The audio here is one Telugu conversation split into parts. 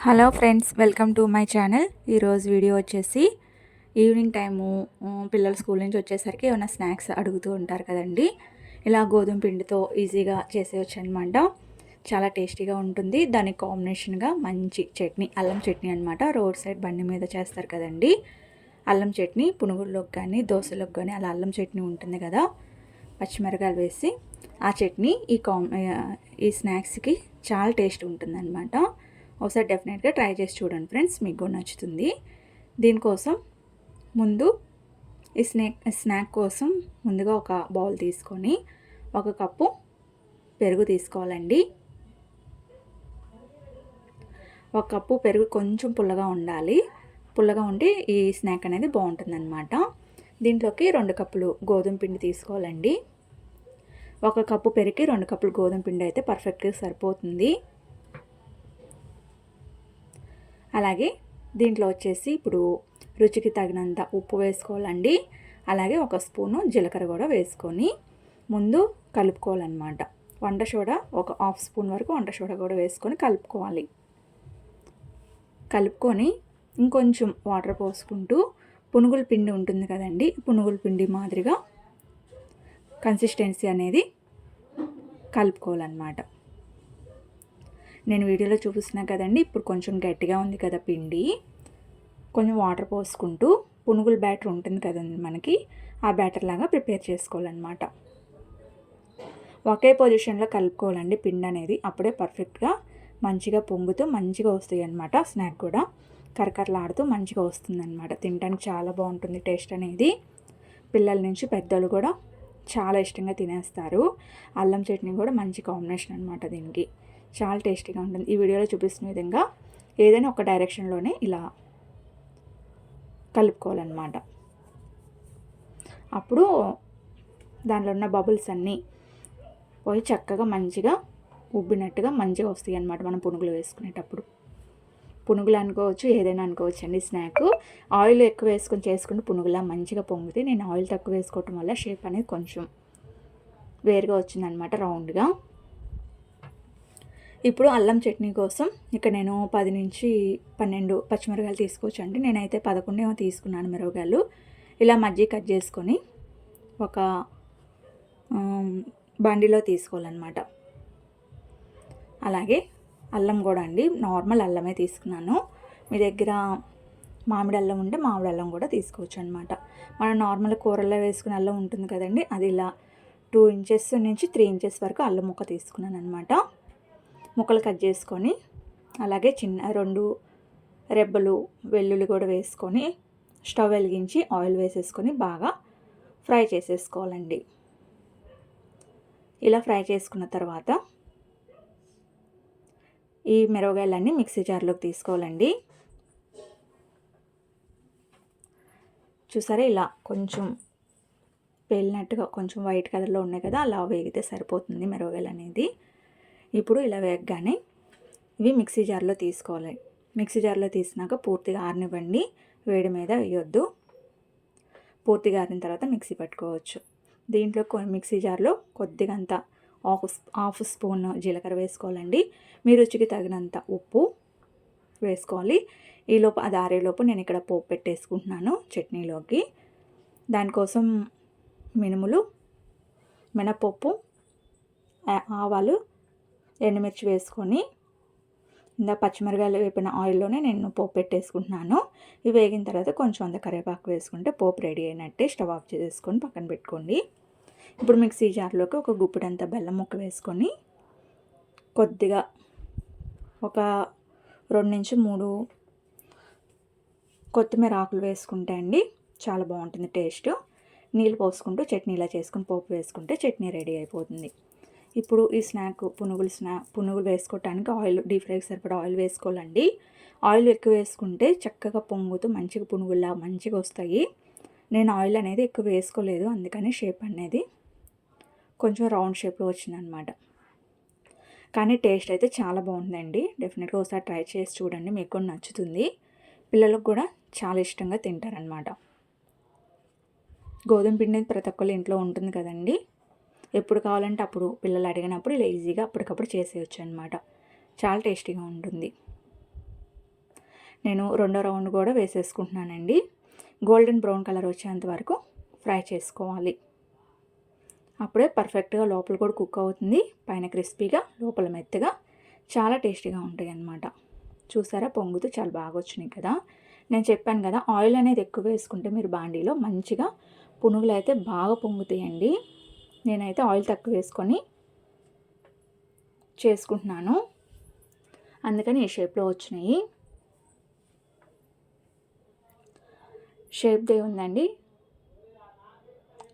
Hello friends welcome to my channel. ఈరోజు వీడియో వచ్చేసి ఈవినింగ్ టైము పిల్లలు స్కూల్ నుంచి వచ్చేసరికి ఏమైనా స్నాక్స్ అడుగుతూ ఉంటారు కదండి. ఇలా గోధుమ పిండితో ఈజీగా చేసేయచ్చు అనమాట చాలా టేస్టీగా ఉంటుంది. దానికి కాంబినేషన్గా మంచి చట్నీ అల్లం చట్నీ అనమాట రోడ్ సైడ్ బండి మీద చేస్తారు కదండి. అల్లం చట్నీ పునుగుల్లోకి కానీ దోశలోకి కానీ అలా అల్లం చట్నీ ఉంటుంది కదా. పచ్చిమిరకాయలు వేసి ఆ చట్నీ ఈ కాం ఈ స్నాక్స్కి చాలా టేస్ట్ ఉంటుందన్నమాట. ఒకసారి డెఫినెట్గా ట్రై చేసి చూడండి ఫ్రెండ్స్ మీకు కూడా నచ్చుతుంది. దీనికోసం ముందు ఈ స్నాక్ స్నాక్ కోసం ముందుగా ఒక బౌల్ తీసుకొని ఒక కప్పు పెరుగు తీసుకోవాలండి. ఒక కప్పు పెరుగు కొంచెం పుల్లగా ఉండాలి. పుల్లగా ఉంటే ఈ స్నాక్ అనేది బాగుంటుందన్నమాట. దీంట్లోకి రెండు కప్పులు గోధుమ పిండి తీసుకోవాలండి. ఒక కప్పు పెరిగి రెండు కప్పులు గోధుమ పిండి అయితే పర్ఫెక్ట్గా సరిపోతుంది. అలాగే దీంట్లో వచ్చేసి ఇప్పుడు రుచికి తగినంత ఉప్పు వేసుకోవాలండి. అలాగే ఒక స్పూను జీలకర్ర కూడా వేసుకొని ముందు కలుపుకోవాలన్నమాట. వంట సోడా ఒక హాఫ్ స్పూన్ వరకు వంట సోడా కూడా వేసుకొని కలుపుకోవాలి. కలుపుకొని ఇంకొంచెం వాటర్ పోసుకుంటూ పునుగుల పిండి ఉంటుంది కదండి పునుగుల పిండి మాదిరిగా కన్సిస్టెన్సీ అనేది కలుపుకోవాలన్నమాట. నేను వీడియోలో చూపిస్తున్నా కదండి. ఇప్పుడు కొంచెం గట్టిగా ఉంది కదా పిండి. కొంచెం వాటర్ పోసుకుంటూ పునుగుల బ్యాటర్ ఉంటుంది కదండి మనకి. ఆ బ్యాటర్ లాగా ప్రిపేర్ చేసుకోవాలన్నమాట. ఒకే పొజిషన్లో కలుపుకోవాలండి పిండి అనేది. అప్పుడే పర్ఫెక్ట్గా మంచిగా పొంగుతూ మంచిగా వస్తాయి అన్నమాట స్నాక్ కూడా. కరకరలాడుతూ మంచిగా వస్తుంది అనమాట తినడానికి చాలా బాగుంటుంది టేస్ట్ అనేది. పిల్లల నుంచి పెద్దలు కూడా చాలా ఇష్టంగా తినేస్తారు. అల్లం చట్నీ కూడా మంచి కాంబినేషన్ అనమాట దీనికి. చాలా టేస్టీగా ఉంటుంది. ఈ వీడియోలో చూపిస్తున్న విధంగా ఏదైనా ఒక డైరెక్షన్లోనే ఇలా కలుపుకోవాలన్నమాట. అప్పుడు దానిలో ఉన్న బబుల్స్ అన్నీ పోయి చక్కగా మంచిగా ఉబ్బినట్టుగా మంచిగా వస్తాయి అన్నమాట మనం పునుగులు వేసుకునేటప్పుడు. పునుగులు అనుకోవచ్చు ఏదైనా అనుకోవచ్చు అండి. స్నాక్ ఆయిల్ ఎక్కువ వేసుకొని చేసుకుంటే పునుగులా మంచిగా పొంగుతాయి. నేను ఆయిల్ తక్కువ వేసుకోవటం వల్ల షేప్ అనేది కొంచెం వేరుగా వచ్చిందనమాట రౌండ్గా. ఇప్పుడు అల్లం చట్నీ కోసం ఇక్కడ నేను పది నుంచి పన్నెండు పచ్చిమిరకాయలు తీసుకోవచ్చండి. నేనైతే పదకొండు ఏమో తీసుకున్నాను మిరపకాయలు. ఇలా మజ్జిగ కట్ చేసుకొని ఒక బండిలో తీసుకోవాలన్నమాట. అలాగే అల్లం కూడా అండి. నార్మల్ అల్లమే తీసుకున్నాను. మీ దగ్గర మామిడి అల్లం ఉంటే మామిడి అల్లం కూడా తీసుకోవచ్చు అనమాట మనం నార్మల్ కూరల్లో వేసుకునే అల్లం ఉంటుంది కదండి. అది ఇలా టూ ఇంచెస్ నుంచి త్రీ ఇంచెస్ వరకు అల్లం ముక్క తీసుకున్నాను అనమాట ముక్కలు కట్ చేసుకొని అలాగే చిన్న రెండు రెబ్బలు వెల్లుల్లి కూడా వేసుకొని స్టవ్ వెలిగించి ఆయిల్ వేసేసుకొని బాగా ఫ్రై చేసేసుకోవాలండి. ఇలా ఫ్రై చేసుకున్న తర్వాత ఈ మిరవగాయలన్నీ మిక్సీ జార్లోకి తీసుకోవాలండి. చూసారా ఇలా కొంచెం పేలినట్టుగా కొంచెం వైట్ కలర్లో ఉన్నాయి కదా అలా వేగితే సరిపోతుంది మిరవగాయలు అనేది ఇప్పుడు ఇలా వేగగానే ఇవి మిక్సీ జార్లో తీసుకోవాలి. మిక్సీ జార్లో తీసినాక పూర్తిగా ఆరనివ్వండి. వేడి మీద వేయొద్దు. పూర్తిగా ఆరిన తర్వాత మిక్సీ పట్టుకోవచ్చు. దీంట్లో మిక్సీ జార్లో కొద్దిగా అంత హాఫ్ హాఫ్ స్పూన్ జీలకర్ర వేసుకోవాలండి. మీ రుచికి తగినంత ఉప్పు వేసుకోవాలి. ఈలోపు అది ఆరేలోపు నేను ఇక్కడ పోపు పెట్టేసుకుంటున్నాను చట్నీలోకి. దానికోసం మినుములు మినపప్పు ఆవాలు ఎండుమిర్చి వేసుకొని ఇందా పచ్చిమిరకాయలు వేపిన ఆయిల్లోనే నేను పోపు పెట్టేసుకుంటున్నాను. ఇవి వేగిన తర్వాత కొంచెం అంత కరివేపాకు వేసుకుంటే పోపు రెడీ అయినట్టే స్టవ్ ఆఫ్ చేసుకొని పక్కన పెట్టుకోండి. ఇప్పుడు మిక్సీ జార్లోకి ఒక గుప్పిడంత బెల్లం ముక్క వేసుకొని కొద్దిగా ఒక రెండు నుంచి మూడు కొత్తిమీర ఆకులు వేసుకుంటే అండి చాలా బాగుంటుంది టేస్ట్. నీళ్ళు పోసుకుంటూ చట్నీ ఇలా చేసుకుని పోపు వేసుకుంటే చట్నీ రెడీ అయిపోతుంది. ఇప్పుడు ఈ స్నాక్ పునుగులు స్నా పునుగులు వేసుకోవటానికి ఆయిల్ డీప్ ఫ్రైకి సరిపడా ఆయిల్ వేసుకోవాలండి. ఆయిల్ ఎక్కువ వేసుకుంటే చక్కగా పొంగుతూ మంచిగా పునుగుల్లా మంచిగా వస్తాయి. నేను ఆయిల్ అనేది ఎక్కువ వేసుకోలేదు అందుకని షేప్ అనేది కొంచెం రౌండ్ షేప్లో వచ్చిందనమాట. కానీ టేస్ట్ అయితే చాలా బాగుందండి. డెఫినెట్గా ఒకసారి ట్రై చేసి చూడండి మీకు కూడా నచ్చుతుంది. పిల్లలకు కూడా చాలా ఇష్టంగా తింటారనమాట. గోధుమ పిండి ప్రతి ఒక్కళ్ళ ఇంట్లో ఉంటుంది కదండి. ఎప్పుడు కావాలంటే అప్పుడు పిల్లలు అడిగినప్పుడు ఇలా ఈజీగా అప్పటికప్పుడు చేసేయచ్చు అనమాట చాలా టేస్టీగా ఉంటుంది. నేను రెండో రౌండ్ కూడా వేసేసుకుంటున్నానండి. గోల్డెన్ బ్రౌన్ కలర్ వచ్చేంత వరకు ఫ్రై చేసుకోవాలి. అప్పుడే పర్ఫెక్ట్గా లోపల కూడా కుక్ అవుతుంది. పైన క్రిస్పీగా లోపల మెత్తగా చాలా టేస్టీగా ఉంటాయి అన్నమాట చూసారా? పొంగుతూ చాలా బాగా వచ్చినాయి కదా? నేను చెప్పాను కదా ఆయిల్ అనేది ఎక్కువ వేసుకుంటే మీరు బాండీలో మంచిగా పునుగులు అయితే బాగా పొంగుతాయండి. నేనైతే ఆయిల్ తక్కువ వేసుకొని చేసుకుంటున్నాను. అందుకని ఈ షేప్లో వచ్చినాయి. షేప్ దే ఉందండి.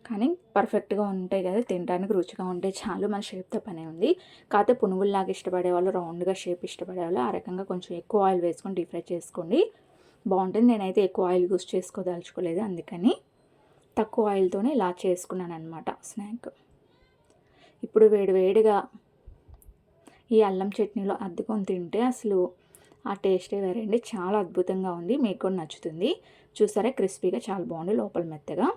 కానీ పర్ఫెక్ట్గా ఉంటాయి కదా తినడానికి రుచిగా ఉంటే చాలు మన షేప్తో పనే ఉంది. కాకపోతే పునుగుల్లాగా ఇష్టపడేవాళ్ళు రౌండ్గా షేప్ ఇష్టపడేవాళ్ళు ఆ రకంగా కొంచెం ఎక్కువ ఆయిల్ వేసుకొని డీప్ ఫ్రై చేసుకోండి. బాగుంటుంది. నేనైతే ఎక్కువ ఆయిల్ యూస్ చేసుకోదలుచుకోలేదు. అందుకని తక్కువ ఆయిల్తోనే ఇలా చేసుకున్నాను అనమాట స్నాక్. ఇప్పుడు వేడివేడిగా ఈ అల్లం చట్నీలో అద్దుకొని తింటే అసలు ఆ టేస్టే వేరండి. చాలా అద్భుతంగా ఉంది. మీకు కూడా నచ్చుతుంది. చూసారా? క్రిస్పీగా చాలా బాగుంది లోపల మెత్తగా.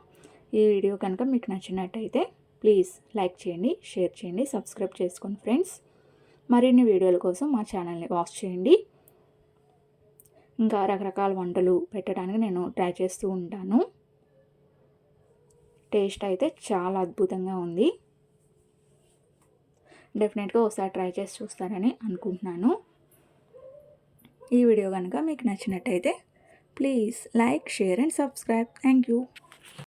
ఈ వీడియో కనుక మీకు నచ్చినట్టయితే ప్లీజ్ లైక్ చేయండి షేర్ చేయండి సబ్స్క్రైబ్ చేసుకోండి ఫ్రెండ్స్. మరిన్ని వీడియోల కోసం మా ఛానల్ని వాచ్ చేయండి. ఇంకా రకరకాల వంటలు పెట్టడానికి నేను ట్రై చేస్తూ ఉంటాను. టేస్ట్ అయితే చాలా అద్భుతంగా ఉంది. డెఫినెట్గా ఒకసారి ట్రై చేసి చూస్తారని అనుకుంటున్నాను. ఈ వీడియో కనుక మీకు నచ్చినట్టయితే please like share and subscribe. Thank you.